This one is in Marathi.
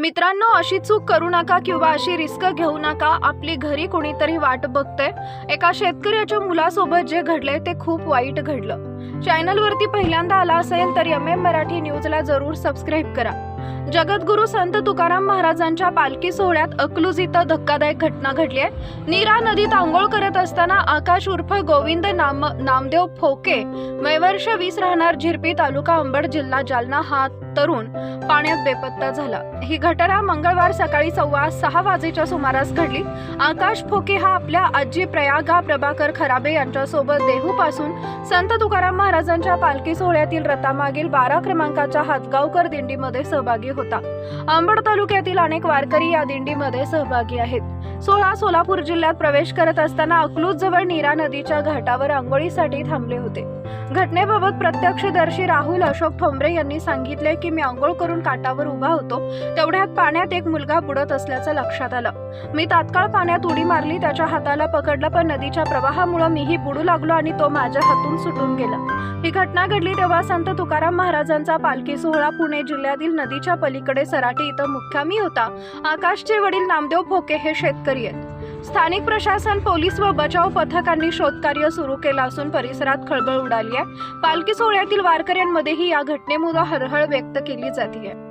मित्रांनो अशी चूक करू नका किंवा अशी रिस्क घेऊ नका. आपली घरी कोणीतरी वाट बघतंय. एका शेतकऱ्याच्या मुलासोबत जे घडले ते खूप वाईट घडलं. चॅनलवरती पहिल्यांदा आला असेल तर एम एम मराठी न्यूजला जरूर सबस्क्राईब करा. जगद्गुरू संत तुकाराम महाराजांच्या पालखी सोहळ्यात अकलूज इथं धक्कादायक घटना घडली आहे. नीरा नदीत आंघोळ करत असताना आकाश उर्फ गोविंद नाम नामदेव फोके वयवर्ष वीस राहणार झिरपी तालुका अंबड जिल्हा जालना हा तरुण पाण्यात बेपत्ता झाला. ही घटना मंगळवार सकाळी सव्वा सहा वाजेच्या सुमारास घडली. आकाश फोके हा आपल्या आजी प्रयागा प्रभाकर खराबे यांच्यासोबत देहूपासून संत तुकाराम महाराजांच्या पालखी सोहळ्यातील रथामागील बारा क्रमांकाच्या हातगावकर दिंडीमध्ये सहभागी होता. अंबड तालुक्यातील अनेक वारकरी या दिंडीमध्ये सहभागी आहेत. सोळा सोलापूर जिल्ह्यात प्रवेश करत असताना अकलूज जवळ नीरा नदीच्या घाटावर आंघोळीसाठी थांबले होते. घटनेबाबत प्रत्यक्षदर्शी राहुल अशोक ठोंबरे यांनी सांगितले की मी आंघोळ करून काटावर उभा होतो. तेवढ्यात पाण्यात एक मुलगा बुडत असल्याचं लक्षात आलं. मी तात्काळ पाण्यात उडी मारली त्याच्या हाताला पकडलं पण नदीच्या प्रवाहामुळे मीही बुडू लागलो आणि तो माझ्या हातून सुटून गेला. ही घटना घडली तेव्हा संत तुकाराम महाराजांचा पालखी सोहळा पुणे जिल्ह्यातील नदीच्या पलीकडे सराटी इथं मुक्कामी होता. आकाशचे वडील नामदेव फोके हे शेतकरी आहेत. स्थानिक प्रशासन पोलीस व बचाव पथकांनी शोधकार्य सुरू केलं असून परिसरात खळबळ उडाली आहे. पालखी सोहळ्यातील वारकऱ्यांमध्येही या घटनेमुळे हळहळ व्यक्त केली जाते